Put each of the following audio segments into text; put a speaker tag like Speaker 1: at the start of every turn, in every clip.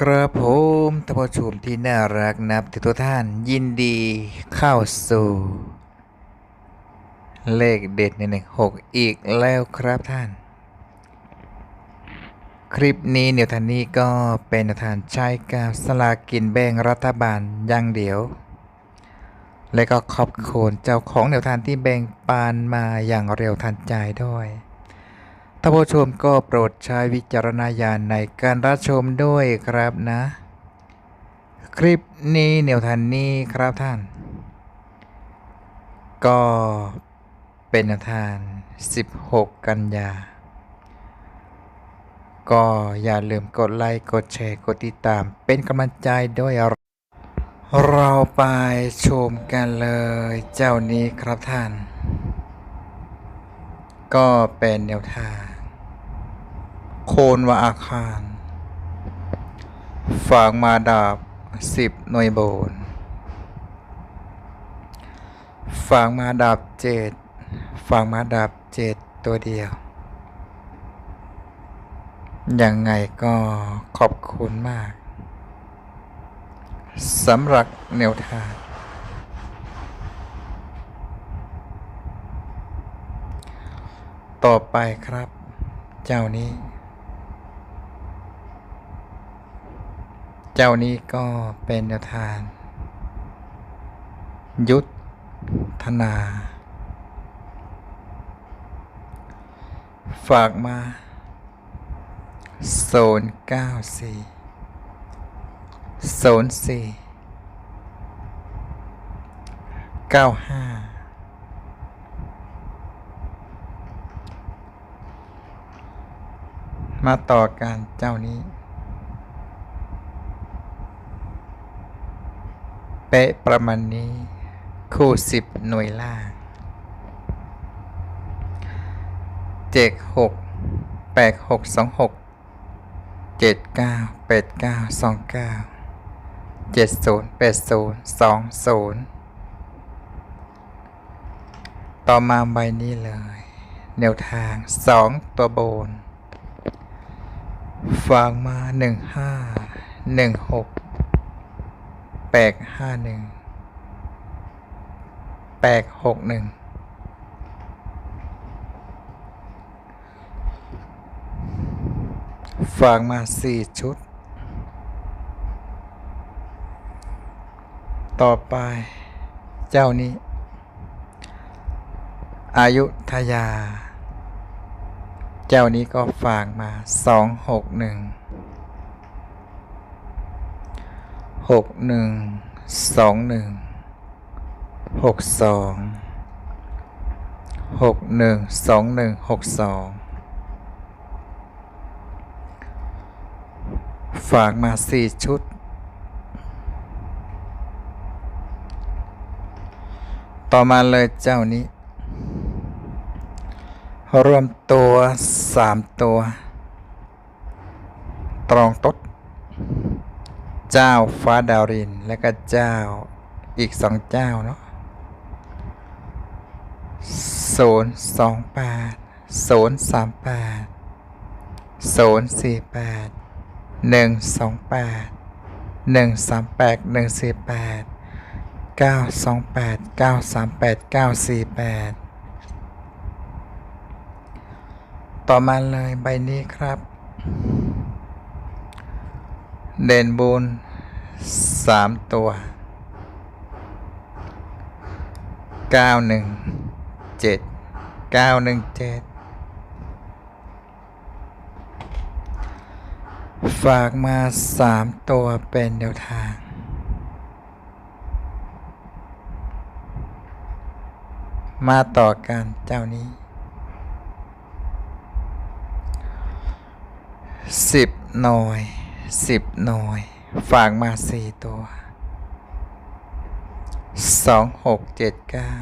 Speaker 1: กระผมท่านผู้ชมที่น่ารักนับทุกท่านยินดีเข้าสู่ เลขเด็ดในหนึ่งหกอีกแล้วครับท่าน คลิปนี้เนียวทานนี้ก็เป็นแนวทานใช้กับสลากกินแบ่งรัฐบาลอย่างเดียว และก็ขอบคุณเจ้าของแนวทานที่แบ่งปานมาอย่างเร็วทันใจด้วย ท่านผู้ชมก็โปรดใช้วิจารณญาณในการรับชมด้วยครับนะ คลิปนี้แนวทางนี้ครับท่าน ก็เป็นแนวทาง 16 กันยา ก็อย่าลืมกดไลค์กดแชร์กดติดตามเป็นกำลังใจด้วย เราไปชมกันเลยเจ้านี้ครับท่านก็เป็นแนวทาง โคนวาอาคาร ฝางมาดาบสิบหน่วยโบนฝางมาดาบเจ็ดฝางมาดาบเจ็ดตัวเดียว ยังไงก็ขอบคุณมากสำหรับแนวทางต่อไปครับ เจ้านี้ เจ้านี้ก็เป็นแนวทาง ยุทธนา ฝากมาโซนเก้าสี่โซนสี่เก้าห้ามาต่อการเจ้านี้ ป๊ะประมาณนี้ คู่สิบหน่วยล่างเจ็ดหกแปดหกสองหกเจ็ดเก้าแปดเก้าสองเก้าเจ็ดศูนย์แปดศูนย์สองศูนย์ต่อมาใบนี้เลย แนวทางสองตัวโบนฝากมาหนึ่งห้าหนึ่งหก แปดห้าหนึ่งแปดหกหนึ่งฝากมาสี่ชุด ต่อไปเจ้านี้ อายุทยา เจ้านี้ก็ฝากมาสองหกหนึ่ง หกหนึ่งสองหนึ่งหกสองหกหนึ่งสองหนึ่งหกสองฝากมาสี่ชุด ต่อมาเลยเจ้านี้ รวมตัวสามตัว ตรองตด เจ้าฟ้าดาวริน และก็เจ้าอีกสองเจ้าเนาะศูนย์สองแปดศูนย์สามแปดศูนย์สี่แปดหนึ่งสองแปดหนึ่งสามแปดหนึ่งสี่แปดเก้าสองแปดเก้าสามแปดเก้าสี่แปดต่อมาเลยใบนี้ครับ เด่นบุญสามตัวเก้าหนึ่งเจ็ดเก้าหนึ่งเจ็ดฝากมาสามตัวเป็นแนวทางมาต่อกันเจ้านี้สิบหน่วย สิบหน่วย ฝากมาสี่ตัวสองหกเจ็ดเก้า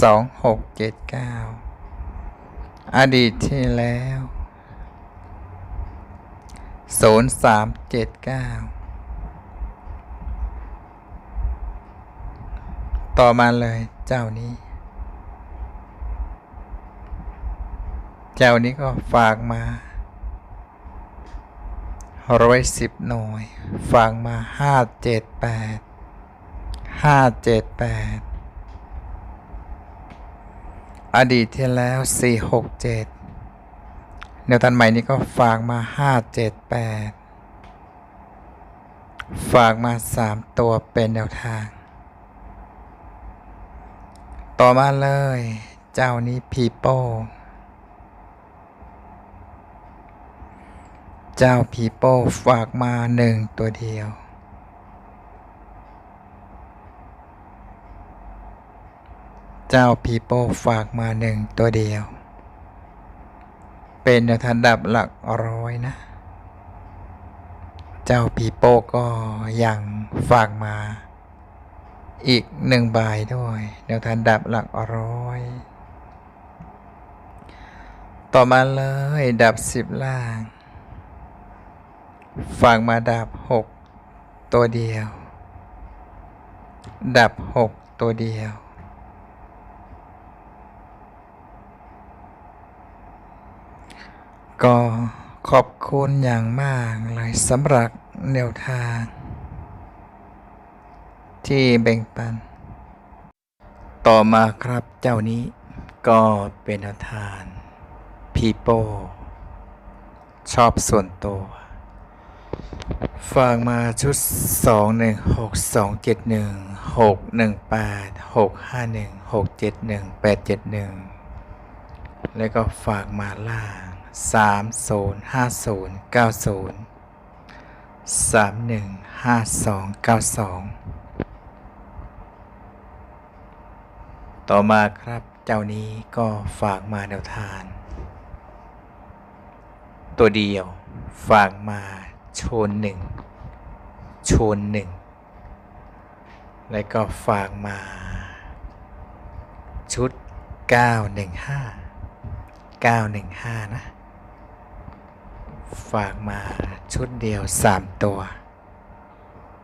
Speaker 1: สองหกเจ็ดเก้าอดีตที่แล้วศูนย์สามเจ็ดเก้าต่อมาเลยเจ้านี้ เจ้านี้ก็ฝากมา ร้อยสิบหน่วยฝากมาห้าเจ็ดแปดห้าเจ็ดแปดอดีตที่แล้วสี่หกเจ็ดแนวทันใหม่นี้ก็ฝากมาห้าเจ็ดแปดฝากมาสามตัวเป็นแนวทาง ต่อมาเลย เจ้านี้พีโป้ เจ้าพีโป้ฝากมาหนึ่งตัวเดียว เจ้าพีโป้ฝากมาหนึ่งตัวเดียว เป็นแนวทางดับหลักร้อยนะ เจ้าพีโป้ก็ยังฝากมา อีกหนึ่งใบด้วยแนวทางดับหลักร้อยต่อมาเลยดับสิบล่าง ฝากมาดับหกตัวเดียว ดับหกตัวเดียว ก็ขอบคุณอย่างมากเลยสำหรับแนวทาง ที่แบ่งปัน ต่อมาครับเจ้านี้ก็เป็นแนวทาง people ชอบส่วนตัว ฝากมาชุด 2 1 6 2 7 1 6 1 8 6 5 1 6 7 1 8 7 1 แล้วก็ฝากมาล่าง 3 0 5 0 9 0 3 1 5 2 9 2 ต่อมาครับเจ้านี้ก็ฝากมาแนวทาน ตัวเดียวฝากมา โชนหนึ่งโชนหนึ่งแล้วก็ฝากมา ชุด 915 915 นะ ฝากมาชุดเดียว 3 ตัว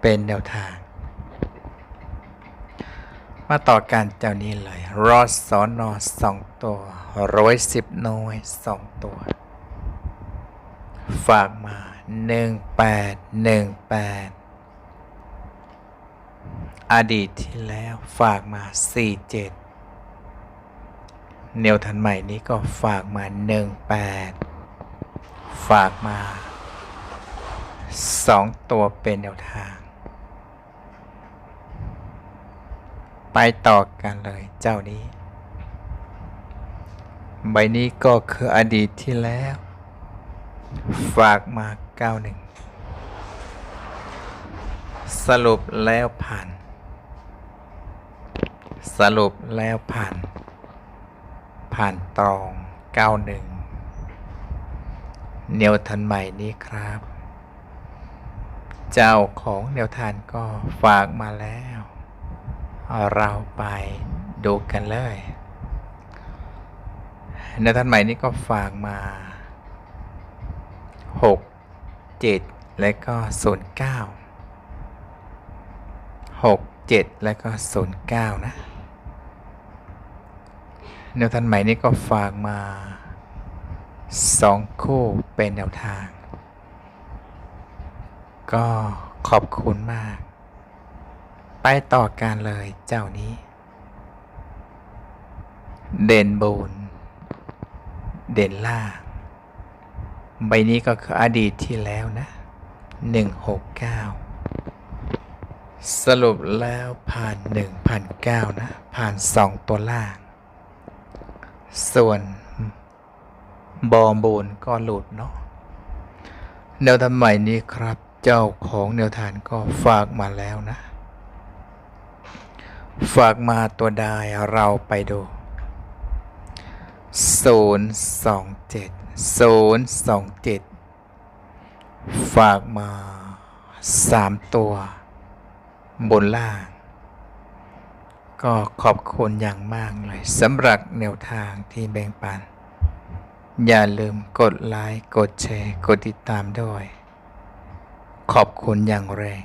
Speaker 1: เป็นแนวทาง มาต่อกันเจ้านี้เลย รอสอนอสองตัวร้อยสิบน่วยสองตัว ฝากมา หนึ่งแปดหนึ่งแปดอดีตที่แล้วฝากมาสี่เจ็ดเนวทันใหม่นี้ก็ฝากมาหนึ่งแปดฝากมาสองตัวเป็นแนวทาง ไปต่อกันเลยเจ้านี้ ใบนี้ก็คืออดีตที่แล้ว ฝากมา 91 สรุปแล้วผ่าน สรุปแล้วผ่าน ผ่านตรอง 91เนวทันใหม่นี้ครับ เจ้าของเนวทานก็ฝากมาแล้ว เราไปดูกันเลยเนวทานใหม่นี้ก็ฝากมาห กเจ็ดและก็ศูนย์เก้าหกเจ็ดและก็ศูนย์เก้านะแนวทางใหม่นี้ก็ฝากมาสองคู่เป็นแนวทาง ก็ขอบคุณมาก ไปต่อกันเลยเจ้านี้ เด่นบนเด่นล่าง ใบนี้ก็คืออดีตที่แล้วนะ 169 สรุปแล้วผ่าน 1 ผ่าน9นะ ผ่าน 2 ตัวล่าง ส่วนบอมบูนก็หลุดเนาะแนวทางใหม่นี้ครับ เจ้าของแนวทานก็ฝากมาแล้วนะ ฝากมาตัวใดเราไปดู 027 ศูนย์สองเจ็ดฝากมาสามตัว บนล่าง ก็ขอบคุณอย่างมากเลยสำหรับแนวทางที่แบ่งปัน อย่าลืมกดไลค์ กดแชร์ กดติดตามด้วย ขอบคุณอย่างแรง